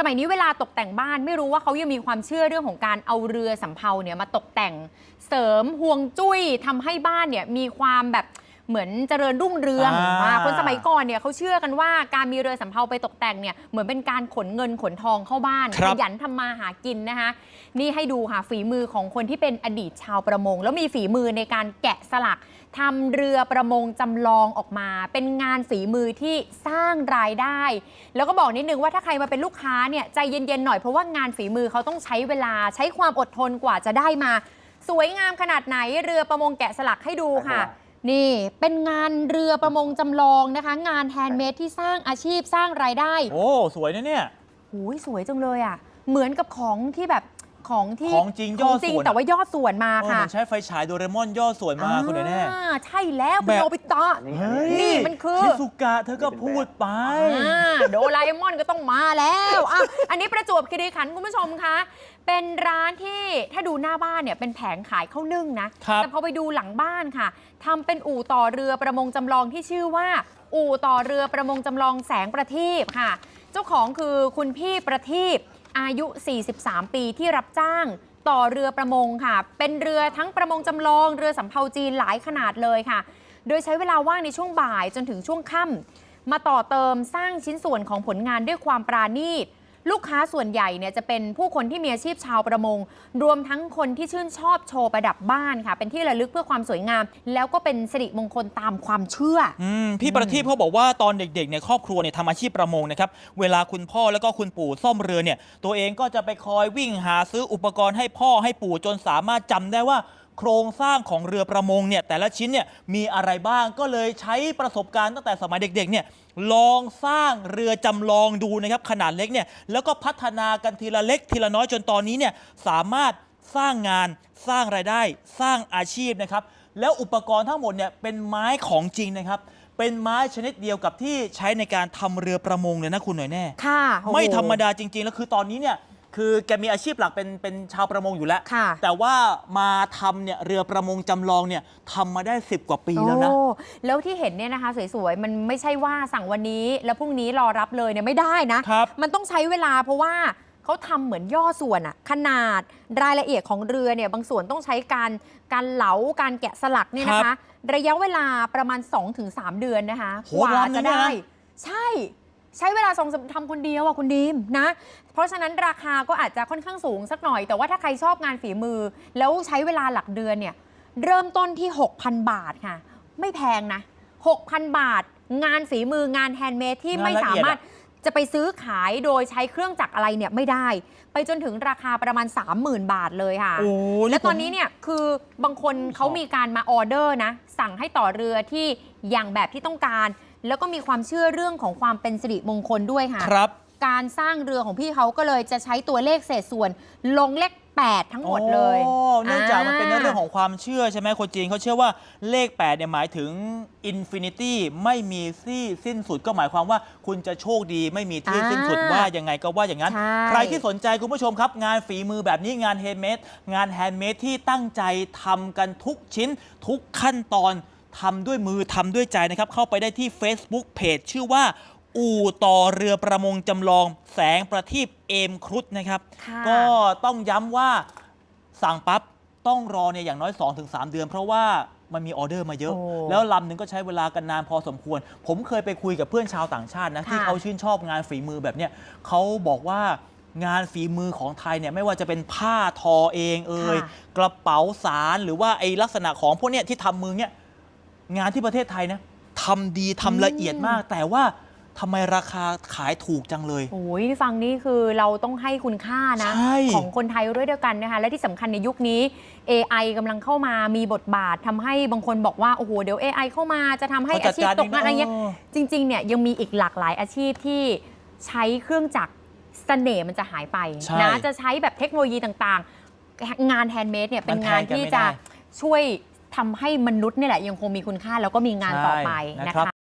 สมัยนี้เวลาตกแต่งบ้านไม่รู้ว่าเขายังมีความเชื่อเรื่องของการเอาเรือสำเภาเนี่ยมาตกแต่งเสริมห่วงจุ้ยทำให้บ้านเนี่ยมีความแบบ เหมือนเจริญรุ่งเรืองอ่า อ่าคนสมัยก่อนเนี่ยเขาเชื่อกันว่าการมีเรือสำเภาไปตกแต่งเนี่ยเหมือนเป็นการขนเงินขนทองเข้าบ้านครัขบยันทำมาหากินนะคะนี่ให้ดูค่ะฝีมือของคนที่เป็นอดีตชาวประมง แล้วมีฝีมือในการแกะสลักทำเรือประมงจำลองออกมา เป็นงานฝีมือที่สร้างรายได้ แล้วก็บอกนิดนึงว่าถ้าใครมาเป็นลูกค้าเนี่ยใจเย็นๆหน่อยเพราะว่างานฝีมือเขาต้องใช้เวลาใช้ความอดทนกว่าจะได้มา สวยงามขนาดไหนเรือประมงแกะสลักให้ดูค่ะ นี่เป็นงานเรือประมงจำลองนะคะ งานแฮนด์เมดที่สร้างอาชีพสร้างรายได้โอ้ สวยนะเนี่ย หูยสวยจังเลยอะ เหมือนกับของที่แบบ ของที่ของจริงย่อขจริงส่วนแต่ว่ายอดส่วนมาเออค่ะมันใช้ไฟฉายโดเรมอนย่อส่วนมาคุณแน่ อ่าใช่แล้วคุณแบบโนบิตะเฮ้ย นี่มันคือ ชิซุกะเธอก็พูดไป อ่าโดราเอมอนก็ต้องมาแล้วอะอันนี้ประจวบคีรีขันธ์คุณผู้ชมคะ เป็นร้านที่ถ้าดูหน้าบ้านเนี่ยเป็นแผงขายข้าวนึ่งนะ ครับ แต่พอไปดูหลังบ้านค่ะทำเป็นอู่ต่อเรือประมงจำลองที่ชื่อว่า อู่ต่อเรือประมงจำลองแสงประทีปค่ะ เจ้าของคือคุณพี่ประทีป อายุ 43 ปีที่รับจ้างต่อเรือประมงค่ะ เป็นเรือทั้งประมงจำลอง เรือสำเภาจีนหลายขนาดเลยค่ะ โดยใช้เวลาว่างในช่วงบ่ายจนถึงช่วงค่ำมาต่อเติมสร้างชิ้นส่วนของผลงานด้วยความปราณีต ลูกค้าส่วนใหญ่เนี่ยจะเป็นผู้คนที่มีอาชีพชาวประมง รวมทั้งคนที่ชื่นชอบโชว์ประดับบ้านค่ะ เป็นที่ระลึกเพื่อความสวยงาม แล้วก็เป็นสิริมงคลตามความเชื่อ อืมพี่ประทีปเขาบอกว่าตอนเด็กๆเนี่ยครอบครัวเนี่ยทำอาชีพประมงนะครับเวลาคุณพ่อแล้วก็คุณปู่ซ่อมเรือเนี่ยตัวเองก็จะไปคอยวิ่งหาซื้ออุปกรณ์ให้พ่อให้ปู่จนสามารถจำได้ว่า โครงสร้างของเรือประมงเนี่ยแต่ละชิ้นเนี่ยมีอะไรบ้างก็เลยใช้ประสบการณ์ตั้งแต่สมัยเด็กๆเนี่ยลองสร้างเรือจำลองดูนะครับขนาดเล็กเนี่ยแล้วก็พัฒนากันทีละเล็กทีละน้อยจนตอนนี้เนี่ยสามารถสร้างงานสร้างรายได้สร้างอาชีพนะครับแล้วอุปกรณ์ทั้งหมดเนี่ยเป็นไม้ของจริงนะครับ เป็นไม้ชนิดเดียวกับที่ใช้ในการทำเรือประมงเลยนะคุณหน่อยแน่ ค่ะโอ้โห ไม่ธรรมดาจริง ๆ แล้วคือตอนนี้เนี่ย คือแกมีอาชีพหลักเป็นเป็นชาวประมงอยู่แล้ว ค่ะ แต่ว่ามาทำเนี่ยเรือประมงจำลองเนี่ยทำมาได้ 10 กว่าปีแล้วนะ โอ้แล้วที่เห็นเนี่ยนะคะ สวยๆ มันไม่ใช่ว่าสั่งวันนี้แล้วพรุ่งนี้รอรับเลยเนี่ยไม่ได้นะ ครับ มันต้องใช้เวลาเพราะว่าเขาทำเหมือนย่อส่วนอะขนาดรายละเอียดของเรือเนี่ยบางส่วนต้องใช้การการเหลาการแกะสลักเนี่ยนะคะ ระยะเวลาประมาณ 2-3 เดือนนะคะโหกว่าวันหนึ่จะงเนี่ยได้นะใช่ ใช้เวลาสองสามทำคนเดียวอะคุณดีมนะ เพราะฉะนั้นราคาก็อาจจะค่อนข้างสูงสักหน่อย แต่ว่าถ้าใครชอบงานฝีมือ แล้วใช้เวลาหลักเดือนเนี่ยเริ่มต้นที่ 6,000 บาทค่ะ ไม่แพงนะ 6,000 บาท งานฝีมืองานแฮนด์เมดที่งานไม่ละสาเอียดมารถจะไปซื้อขายโดยใช้เครื่องจักรอะไรเนี่ยไม่ได้ ไปจนถึงราคาประมาณ 30,000 บาทเลยค่ะโอ้ยและตอนผมนี้เนี่ยคือบางคนเขามีการมาออเดอร์นะ สั่งให้ต่อเรือที่อย่างแบบที่ต้องการ แล้วก็มีความเชื่อเรื่องของความเป็นสิริมงคลด้วยค่ะ ครับ การสร้างเรือของพี่เขาก็เลยจะใช้ตัวเลขเศษส่วนลงเลข 8 ทั้งหมดเลยโอ้เนื่องจากมันเป็นเรื่องของความเชื่อใช่ไหมคนจีนเขาเชื่อว่าเลข 8 เนี่ยหมายถึงอินฟินิตี้ไม่มีที่สิ้นสุดก็หมายความว่าคุณจะโชคดีไม่มีที่อ่าสิ้นสุดว่ายังไงก็ว่าอย่างนั้น ใช่ ใครที่สนใจคุณผู้ชมครับ งานฝีมือแบบนี้งานแฮนด์เมดงานแฮนด์เมดที่ตั้งใจทำกันทุกชิ้นทุกขั้นตอน ทำด้วยมือทำด้วยใจนะครับ เข้าไปได้ที่ Facebook Page ชื่อว่า อู่ต่อเรือประมงจำลอง แสงประทีปเอมครุฑนะครับ ค่ะก็ต้องย้ำว่าสั่งปั๊บต้องรอเนี่ยอย่างน้อย 2-3 เดือน เพราะว่ามันมีออเดอร์มาเยอะ โอ้แล้วลำหนึ่งก็ใช้เวลากันนานพอสมควร ผมเคยไปคุยกับเพื่อนชาวต่างชาตินะค่ะที่เขาชื่นชอบงานฝีมือแบบเนี้ยเขาบอกว่างานฝีมือของไทยเนี่ยไม่ว่าจะเป็นผ้าทอเองเอ่ย ค่ะ กระเป๋าสารหรือว่าไอลักษณะของพวกเนี้ยที่ทำมือเนี่ย งานที่ประเทศไทยนะทำดีทำละเอียดมาก แต่ว่าทำไมราคาขายถูกจังเลยโอ้ยฟังนี่คือเราต้องให้คุณค่านะใช่ของคนไทยด้วยเดียวกันนะคะ และที่สำคัญในยุคนี้ AI กำลังเข้ามามีบทบาททำให้บางคนบอกว่า โอ้โห เดี๋ยว AI เข้ามาจะทำให้เขาจัอาดชีพการตกงานอะไรเงี้ยเองนะจริง ๆ เนี่ยยังมีอีกหลากหลายอาชีพที่ใช้เครื่องจักรเสน่ห์มันจะหายไปใช่นะจะใช้แบบเทคโนโลยีต่างๆ งานแฮนด์เมดเนี่ยเป็นมันแทงานนกันที่ไม่จะได้ช่วย ทำให้มนุษย์เนี่ยแหละยังคงมีคุณค่าแล้วก็มีงานต่อไปใช่นะนะครัคะ บ